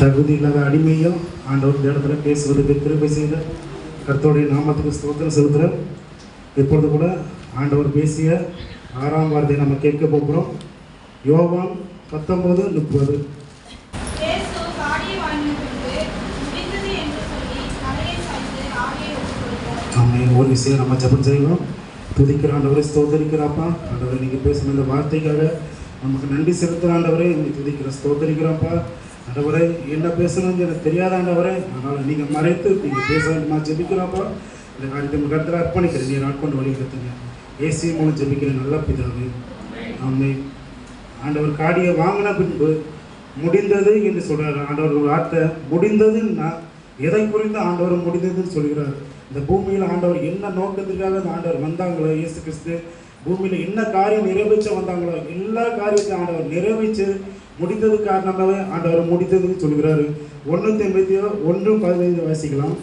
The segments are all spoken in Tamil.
தகுதி இல்லாத அடிமையும் ஆண்டவர் இந்த இடத்துல பேசுவதற்கு கிருபை செய்த கர்த்தருடைய நாமத்துக்கு ஸ்தோத்திரம் செலுத்துகிறேன். இப்பொழுது கூட ஆண்டவர் பேசிய ஆறாம் வார்த்தையை நம்ம கேட்க போகிறோம். யோவான் பத்தொன்பது முப்பது. ஒரு விஷயம் நம்ம ஜெபம் செய்வோம். துதிக்கிற ஆண்டவரை ஸ்தோத்தரிக்கிறாப்பா ஆண்டவரை நீங்கள் பேசின இந்த வார்த்தைக்காக நமக்கு நன்றி செலுத்துகிற ஆண்டவரே துதிக்கிற ஸ்தோத்தரிக்கிறோம்ப்பா ஆண்டவரே என்ன பேசணும்னு எனக்கு தெரியாத ஆண்டவரே. அதனால் நீங்கள் மறைத்து நீங்கள் பேச வேண்டுமா ஜெபிக்கிறோம்ப்பா இந்த காரியத்தை உங்கள் கருத்தில் அர்ப்பணிக்கிறேன். நீ நாட்கொண்டு வழிபடுத்துங்க ஏசி மூலம் ஜெபிக்கிற நல்ல பிதாவே. ஆமே ஆண்டவர் காடியை வாங்கின பின்பு முடிந்தது என்று சொல்கிறார் ஆண்டவர் ஒரு வார்த்தை முடிந்ததுன்னா எதை குறித்து ஆண்டவர் முடிந்ததுன்னு சொல்கிறார்? இந்த பூமியில் ஆண்டவர் என்ன நோக்கத்துக்காக அந்த ஆண்டவர் வந்தாங்களோ? இயேசு கிறிஸ்து பூமியில் என்ன காரியம் நிறைவேற்ற வந்தாங்களோ? எல்லா காரியத்தையும் ஆண்டவர் நிறைவேற்று முடிந்தது காரணமாகவே ஆண்டவர் முடித்ததுன்னு சொல்கிறாரு ஒன்று எண்பத்தி ஒன்று பதினைந்து வாசிக்கலாம்.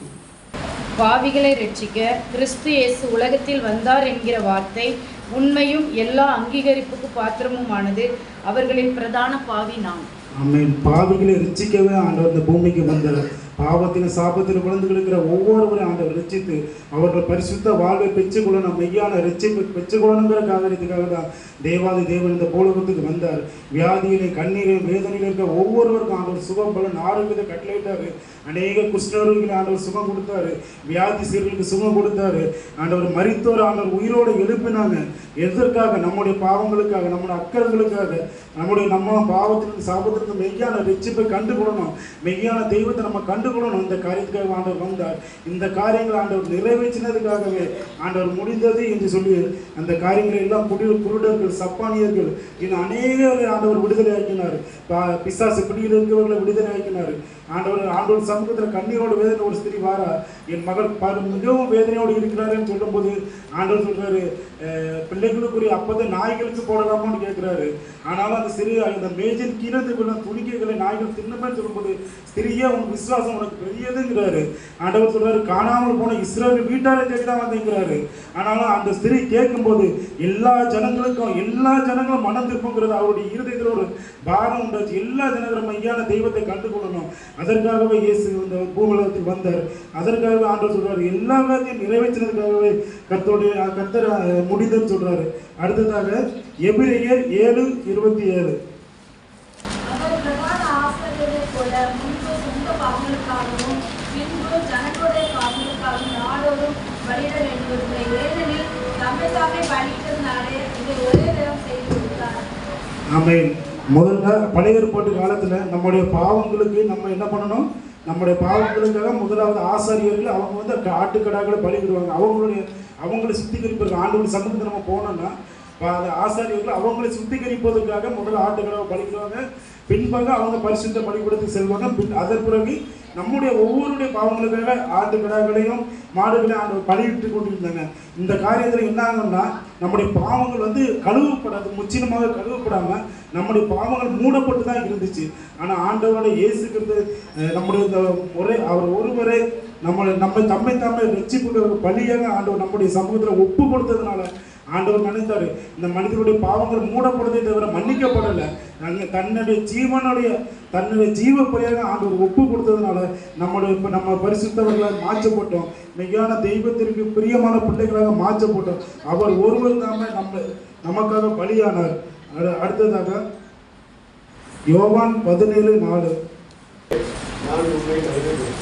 பாவிகளை ரட்சிக்க கிறிஸ்து இயேசு உலகத்தில் வந்தார் என்கிற வார்த்தை உண்மையும் எல்லா அங்கீகரிப்புக்கு பாத்திரமுமானது. அவர்களின் பிரதான பாவி நாம். ஆமென். பாவிகளை ரிச்சிக்கவே ஆண்டவர் இந்த பூமிக்கு வந்தார். பாவத்தின் சாபத்தில் விழுந்து கிடக்கிற ஒவ்வொருவரையும் ஆண்டவர் ரட்சித்து அவர்கள் பரிசுத்த வாழ்வை பெற்றுக்கொள்ளணும் மெய்யான ரட்சிப்பு பெற்றுக்கொள்ளணுங்கிற காரணத்துக்காக தான் தேவாதி தேவன் இந்த பூலகத்துக்கு வந்தார். வியாதியிலே கண்ணீரில் வேதனையில் இருக்க ஒவ்வொருவருக்கும் ஆண்டவர் சுகம் பலன் ஆரோக்கியத்தை கட்டளையிட்டாரு. அநேக குஷ்ணர்களுக்கு ஆண்டவர் சுகம் கொடுத்தாரு. வியாதி சீர்களுக்கு சுகம் கொடுத்தாரு. ஆண்டவர் மறித்தோர் ஆண்டவர் உயிரோடு எழுப்பினாங்க. எதற்காக? நம்முடைய பாவங்களுக்காக நம்முடைய அக்கறைகளுக்காக. நம்முடைய நம்ம பாவத்திலிருந்து சாபத்திலிருந்து மெய்யான ரட்சிப்பை கண்டுகொள்ளணும். மெய்யான தெய்வத்தை நம்ம கண்டுகொள்ளணும். இந்த காரியத்துக்காக ஆண்டவர் வந்தார். இந்த காரியங்களை ஆண்டவர் நிறைவேற்றினதுக்காகவே ஆண்டவர் முடிந்தது என்று சொல்லி அந்த காரியங்களை எல்லாம் குடி குருடர்கள் சப்பானியர்கள் இன்னும் அநேக ஆண்டவர் விடுதலை ஆக்கினார். பிசாசு பிடியில் இருக்கிறவர்களை விடுதலை ஆக்கினார். ஆண்டவர் ஆண்டவர் சமூகத்தில் கண்ணீரோடு வேதனை ஒரு ஸ்திரி வாரா. என் மகள் ப- மிகவும் வேதனையோடு இருக்கிறாருன்னு சொல்லும்போது ஆண்டவர் சொல்கிறாரு பிள்ளைகளுக்குரிய அப்பத்தை நாய்களுக்கு போடலாமான்னு கேட்குறாரு ஆனாலும் அந்த சிறு அந்த மேஜின் கீழந்து கொள்ள துணிக்கைகளை நாய்கள் தின்னமே சொல்லும்போது ஸ்திரியே உன் விசுவாசம் உனக்கு பெரியதுங்கிறாரு. ஆண்டவர் சொல்கிறாரு காணாமல் போன இஸ்ரேல் வீட்டாரை தேடி தான் வந்தேங்கிறாரு. ஆனாலும் அந்த ஸ்திரீ கேட்கும்போது எல்லா ஜனங்களுக்கும் எல்லா ஜனங்களும் மனம் திருப்புங்கிறது அவருடைய இருதயத்தில் ஒரு பாரம் உண்டாச்சு. எல்லா ஜனங்களும் மையான தெய்வத்தை கண்டுகொள்ளணும். அதற்காகவே இயேசு இந்த பூமலகத்தில் வந்தார். அதற்காகவே ஆண்டவர் சொல்றாரு எல்லா காரியத்தையும் நிறைவேற்றினதுக்காகவே கர்த்தருடைய கர்த்தர் அஹ், முடிந்ததுன்னு சொல்றாரு. அடுத்ததாக எபிரேயர் ஏழு இருபத்தி ஏழு. ஆமென். முதல்ல பழைய ஏற்பாட்டு காலத்தில் நம்முடைய பாவங்களுக்கு நம்ம என்ன பண்ணணும்? நம்முடைய பாவங்களுக்காக முதலாவது ஆசாரியர்கள் அவங்க வந்து ஆட்டுக்கடாக்களை பலியிடுவாங்க. அவங்களுடைய அவங்களை சுத்திகரிப்பதற்கு ஆண்டோட சமூகத்தை நம்ம போனோம்னா ஆசாரியர்கள் அவங்களை சுத்திகரிப்பதற்காக முதல்ல ஆட்டுகளை பலிடுவாங்க பின்பாக அவங்க பரிசுத்த பலிக்கூடத்துக்கு செல்வாங்க. பின் அதன் பிறகு நம்முடைய ஒவ்வொருடைய பாவங்களுக்காக ஆட்டு கிடாக்களையும் மாடுகளையும் ஆண்டு பலியிட்டு கொண்டிருந்தாங்க. இந்த காரியத்தில் என்ன ஆகும்னா நம்முடைய பாவங்கள் வந்து கழுவப்படாது முச்சினமாக கழுவப்படாம நம்முடைய பாவங்கள் மூடப்பட்டு தான் இருந்துச்சு. ஆனால் ஆண்டவரோட இயேசுக்கிறது நம்முடைய இந்த முறை அவர் ஒருவரே நம்மளை நம்ம தம்மை தம்மை ரட்சிப்புக்கு பலியாக ஆண்டவர் நம்முடைய சமூகத்தில் ஒப்பு கொடுத்ததுனால ஆண்டவர் நினைத்தாரு இந்த மனிதனுடைய பாவங்கள் மூடப்படுதே தவிர மன்னிக்கப்படலை. நாங்கள் தன்னுடைய ஜீவனுடைய தன்னுடைய ஜீவ பலியாக ஆண்டவர் ஒப்பு கொடுத்ததுனால நம்மளுடைய இப்போ நம்ம பரிசுத்தவர்களாக மாற்றப்பட்டோம். மெய்யான தெய்வத்திற்கு பிரியமான பிள்ளைகளாக மாற்றப்பட்டோம். அவர் ஒருவர் தாமே நம்ம நமக்காக பலியானார். அடுத்ததாக யோவான் பதினேழு நாலு. நான்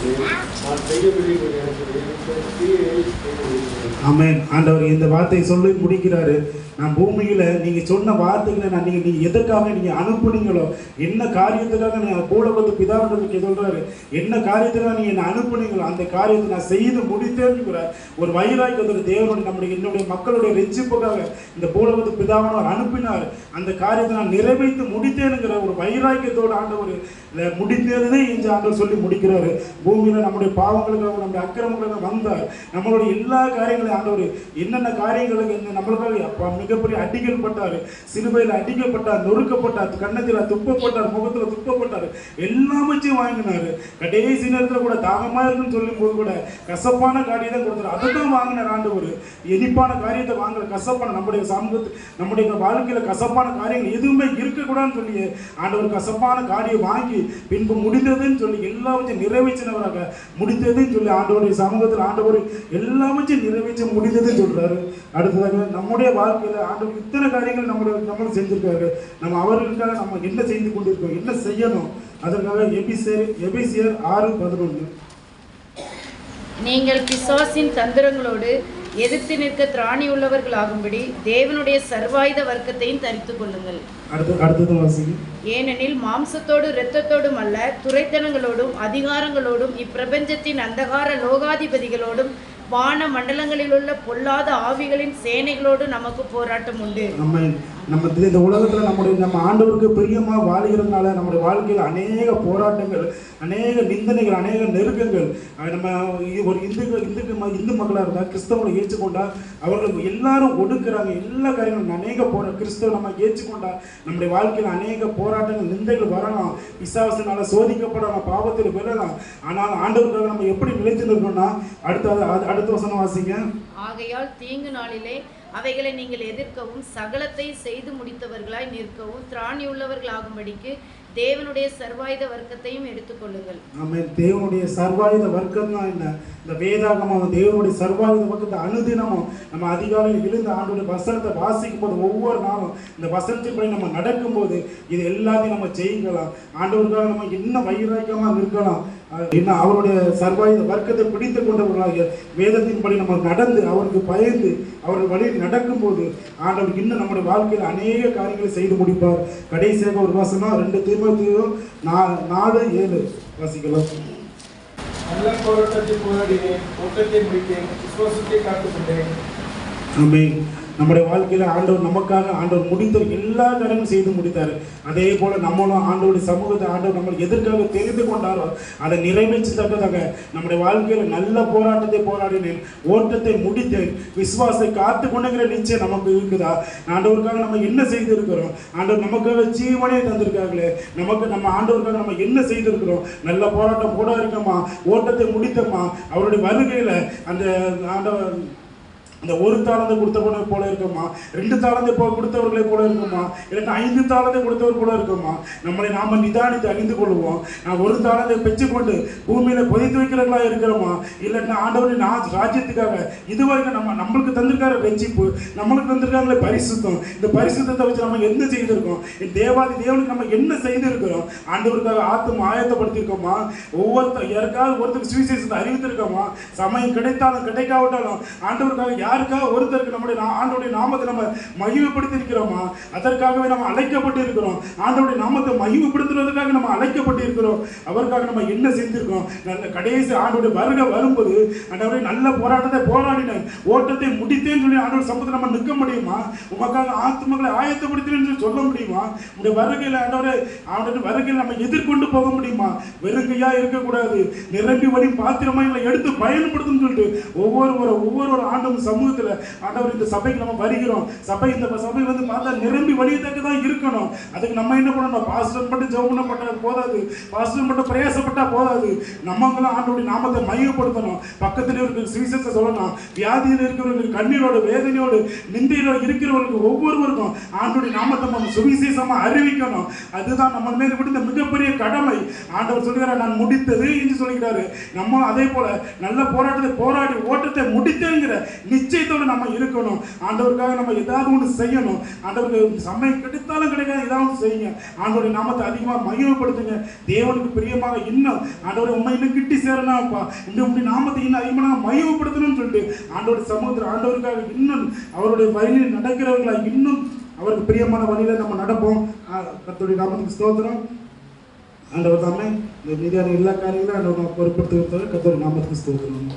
உண்மை ஆண்டவர் இந்த வார்த்தையை சொல்லி முடிக்கிறாரு. நான் பூமியில நீங்க சொன்ன வார்த்தைகளை நான் நீங்க நீங்க எதற்காக நீங்க அனுப்புனீங்களோ என்ன காரியத்துக்காக நீங்க கூட வந்து சொல்கிறாரு சொல்றாரு என்ன காரியத்துக்காக நீங்க என்ன அனுப்புனீங்களோ அந்த காரியத்தை நான் செய்து முடித்தேன்னு ஒரு வைராக்கியத்தில் தேவனுடைய நம்முடைய என்னுடைய மக்களுடைய ரெச்சிப்புக்காக இந்த பூலகத்து பிதாவானவர் அனுப்பினார். அந்த காரியத்தை நான் நிறைவேற்றி முடித்தேனுங்கிற ஒரு வைராக்கியத்தோடு ஆண்டவர் இதை முடித்தேனே என்று ஆண்டவர் சொல்லி முடிக்கிறாரு. பூமியில் நம்முடைய பாவங்களுக்காக நம்முடைய அக்கிரமங்களுக்காக வந்த நம்மளுடைய எல்லா காரியங்களையும் ஆண்டவர் என்னென்ன காரியங்களுக்கு என்ன நம்மளுக்காக மிகப்பெரிய அடிகள் பட்டார் சிலுவையில் அடிக்கப்பட்டார் நொறுக்கப்பட்டார் கன்னத்தில் துப்பப்பட்டார் முகத்தில் துப்பப்பட்டார் எல்லாமச்சும் வாங்கினார் வாங்கினாரு. கடைசி நேரத்தில் கூட தாகமாக இருக்குன்னு சொல்லும் போது கூட கசப்பான காரியம் தான் கொடுத்தாரு. அதை தான் வாங்கினார் ஆண்டவர். இனிப்பான காரியத்தை வாங்குற கசப்பான நம்முடைய சமூகத்து நம்முடைய வாழ்க்கையில் கசப்பான காரியங்கள் எதுவுமே இருக்கக்கூடாதுன்னு சொல்லி ஆண்டவர் கசப்பான காரியம் வாங்கி பின்பு முடிந்ததுன்னு சொல்லி எல்லாவற்றையும் நிறைவேற்றினவராக முடிந்ததுன்னு சொல்லி ஆண்டவருடைய சமூகத்தில் ஆண்டவர் எல்லாமே நிறைவேற்ற முடிந்ததுன்னு சொல்றாரு. அடுத்ததாக நம்முடைய வாழ்க்கையில ஆண்டவர் இத்தனை காரியங்கள் நம்மளுடைய நம்மளும் செஞ்சிருக்காரு. நம்ம அவர்களுக்காக நம்ம என்ன செய்து கொண்டிருக்கோம் என்ன செய்யணும்? அதற்காக எபிசியர் எபிசியர் ஆறு பதினொன்று நீங்கள் பிசாசின் தந்திரங்களோடு எதிர்த்து நிற்க திராணி உள்ளவர்களாகும்படி தேவனுடைய சர்வாயுத வர்க்கத்தையும் தரித்துக் கொள்ளுங்கள். ஏனெனில் மாம்சத்தோடு இரத்தத்தோடும் அல்ல துரைத்தனங்களோடும் அதிகாரங்களோடும் இப்பிரபஞ்சத்தின் அந்தகார லோகாதிபதிகளோடும் வான மண்டலங்களில் உள்ள பொல்லாத ஆவிகளின் சேனைகளோடு நமக்கு போராட்டம் உண்டு. நம்ம இந்த- உலகத்தில் நம்முடைய நம்ம ஆண்டவருக்கு பிரியமாக வாழ்கிறதுனால நம்முடைய வாழ்க்கையில் அநேக போராட்டங்கள் அநேக நிந்தனைகள் அநேக நெருக்கங்கள் நம்ம ஒரு இந்துக்கள் இந்துக்கள் இந்து மக்களாக இருந்தால் கிறிஸ்தவங்களை ஏற்றுக்கொண்டா அவர்களுக்கு எல்லாரும் ஒடுக்குறாங்க. எல்லா காரியங்களும் அநேக போரா கிறிஸ்தவ நம்ம ஏற்றுக்கொண்டா நம்முடைய வாழ்க்கையில் அநேக போராட்டங்கள் நிந்தைகள் வரலாம். பிசாசினால சோதிக்கப்படலாம் பாவத்தில் விழலாம் ஆனால் ஆண்டவருக்காக நம்ம எப்படி நிலைத்து நிற்கணும்னா அடுத்த அது- அடுத்த வசனம் வாசிங்க. ஆகையால் தீங்கு நாளிலே அவைகளை நீங்கள் எதிர்க்கவும் சகலத்தை செய்து முடித்தவர்களாய் நிற்கவும் திராணி உள்ளவர்களாகும்படிக்கு தேவனுடைய சர்வாயுத வர்க்கத்தையும் எடுத்துக்கொள்ளுங்கள். நம்ம தேவனுடைய சர்வாயுத வர்க்கம் தான் என்ன? இந்த வேதாகமம் தேவனுடைய சர்வாயுத வர்க்கத்தை அனுதினமும் நம்ம அதிகாலையில் எழுந்து ஆண்டுடைய வசனத்தை வாசிக்கும் போது ஒவ்வொரு நாளும் இந்த வசனத்தின்படி நம்ம நடக்கும்போது இது எல்லாத்தையும் நம்ம செய்யலாம். ஆண்டவருக்காக நம்ம இன்னும் வைராக்கியமாக நிற்கலாம் என்ன இன்னும் அவருடைய சர்வாயுத வர்க்கத்தை பிடித்து கொண்டவர்களாக வேதத்தின்படி நம்ம நடந்து அவருக்கு பயந்து அவர்கள் வழியில் நடக்கும்போது ஆண்டவர் இன்னும் நம்முடைய வாழ்க்கையில் அநேக காரியங்களை செய்து முடிப்பார். கடைசியாக ஒரு வசனம் ரெண்டு தீர்மத்தையும் நாலு ஏழு. வாசிக்கலாம். நல்ல போராட்டத்தை போராடினேன் ஓட்டத்தை முடித்தேன் விசுவாசத்தை காத்துக்கொண்டேன். ஆமென். நம்முடைய வாழ்க்கையில் ஆண்டவர் நமக்காக ஆண்டவர் முடிந்த எல்லா காரியங்களும் செய்து முடித்தார். அதே போல நம்மளும் ஆண்டவருடைய சமூகத்தை ஆண்டவர் நம்ம எதற்காக தெரிந்து கொண்டாரோ அதை நிறைவேற்றத்தக்கதாக நம்முடைய வாழ்க்கையில் நல்ல போராட்டத்தை போராடினேன். ஓட்டத்தை முடித்தேன். விசுவாசத்தை காத்து கொண்டுங்கிற நிச்சயம் நமக்கு இருக்குதா? ஆண்டவருக்காக நம்ம என்ன செய்திருக்கிறோம்? ஆண்டவர் நமக்காக ஜீவனே தந்திருக்காங்களே நமக்கு நம்ம ஆண்டவருக்காக நம்ம என்ன செய்திருக்கிறோம்? நல்ல போராட்டம் போட இருக்கோமா ஓட்டத்தை முடித்தோமா அவருடைய வருகையில் அந்த ஆண்டவர் அந்த ஒரு தாளந்தை கொடுத்தவனை போல இருக்குமா? ரெண்டு தாளந்தை போ கொடுத்தவர்களை போல இருக்குமா? இல்லைன்னா ஐந்து தாளந்தை கொடுத்தவர் போல இருக்குமா? நம்மளை நாம நிதானித்து அறிந்து கொள்வோம். நான் ஒரு தாளந்தை பெற்றுக்கொண்டு பூமியில புதைத்து வைக்கிறவர்களா இருக்கிறோமா? இல்லைன்னா ஆண்டவரை நான் ராஜ்யத்துக்காக இதுவரைக்கும் நம்ம நம்மளுக்கு தந்திருக்கார ரட்சிப்பு நம்மளுக்கு தந்திருக்காங்களே பரிசுத்தம் இந்த பரிசுத்தத்தை வச்சு நம்ம என்ன செய்திருக்கோம்? இந்த தேவாதி தேவனுக்கு நம்ம என்ன செய்திருக்கிறோம்? ஆண்டவருக்காக ஆத்தம் ஆயத்தப்படுத்தியிருக்கோமா? ஒவ்வொருத்தர் யாருக்காவது ஒருத்தருக்கு சுவிசேஷத்தை அறிவித்திருக்கோமா? சமயம் கிடைத்தாலும் கிடைக்காவிட்டாலும் ஆண்டவருக்காக யார் யாருக்காக ஒருத்தருக்கு நம்முடைய ஆண்டோடைய நாமத்தை நம்ம மகிமைப்படுத்தி இருக்கிறோமா அதற்காகவே நம்ம அழைக்கப்பட்டு இருக்கிறோம் ஆண்டோடைய நாமத்தை மகிமைப்படுத்துவதற்காக நம்ம அழைக்கப்பட்டு இருக்கிறோம் அவருக்காக நம்ம என்ன செஞ்சிருக்கோம்? நல்ல கடைசி ஆண்டோடைய வருகை வரும்போது ஆண்டவரே நல்ல போராட்டத்தை போராடினேன். ஓட்டத்தை முடித்தேன்னு சொல்லி ஆண்டவர் சமூகத்தை நம்ம நிற்க முடியுமா? உமக்காக ஆத்மங்களை ஆயத்தப்படுத்தினு சொல்லி சொல்ல முடியுமா? இந்த வருகையில் ஆண்டவரை ஆண்டோட வருகையில் நம்ம எதிர்கொண்டு போக முடியுமா? வெறுங்கையா இருக்கக்கூடாது. நிரம்பி வழி பாத்திரமா எங்களை எடுத்து பயன்படுத்தும் சொல்லிட்டு ஒவ்வொரு ஒரு ஒவ்வொரு ஆண்டும் சமூகத்தில் ஆண்டவர் இந்த சபைக்கு நம்ம வருகிறோம். சபை இந்த சபை வந்து பார்த்தா நிரம்பி வழியத்தக்க தான் இருக்கணும். அதுக்கு நம்ம என்ன பண்ணணும்? பாஸ்டர் மட்டும் ஜெபம் பண்ணப்பட்ட போதாது. பாஸ்டர் மட்டும் பிரயாசப்பட்டால் போதாது. நம்மங்களும் ஆண்டோடைய நாமத்தை மையப்படுத்தணும். பக்கத்தில் இருக்கிற சுவிசேஷத்தை சொல்லணும். வியாதியில் இருக்கிறவங்களுக்கு கண்ணீரோடு வேதனையோடு நிந்தையோடு இருக்கிறவர்களுக்கு ஒவ்வொருவருக்கும் ஆண்டோடைய நாமத்தை நம்ம சுவிசேஷமாக அறிவிக்கணும். அதுதான் நம்ம மேல் விடுத்த மிகப்பெரிய கடமை. ஆண்டவர் சொல்கிறார் நான் முடித்தது என்று சொல்கிறாரு நம்மளும் அதே போல நல்ல போராட்டத்தை போராடி ஓட்டத்தை முடித்தேங்கிற நிச்சயத்தோடு நம்ம இருக்கணும். ஆண்டவருக்காக நம்ம ஏதாவது ஒன்று செய்யணும். ஆண்டவருக்கு சமயம் கிடைத்தாலும் கிடைக்காது ஏதாவது ஒன்று செய்யுங்க. ஆண்டவருடைய நாமத்தை அதிகமாக மகிமைப்படுத்துங்க. தேவனுக்கு பிரியமாக இன்னும் ஆண்டவரை உண்மை இன்னும் கிட்டி சேரணும்ப்பா இன்னும் உங்களுடைய நாமத்தை இன்னும் அதிகமாக மகிமைப்படுத்தணும்னு சொல்லிட்டு ஆண்டோட சமூகத்தில் ஆண்டவருக்காக இன்னும் அவருடைய வழியில் நடக்கிறவர்களா இன்னும் அவருக்கு பிரியமான வழியில் நம்ம நடப்போம். கத்தோடைய நாமத்துக்கு ஸ்தோத்திரம். ஆண்டவர் தாமே இந்த மீதியான எல்லா காரியங்களும் ஆண்டவர் நம்ம கத்தோடைய நாமத்துக்கு ஸ்தோத்திரம்.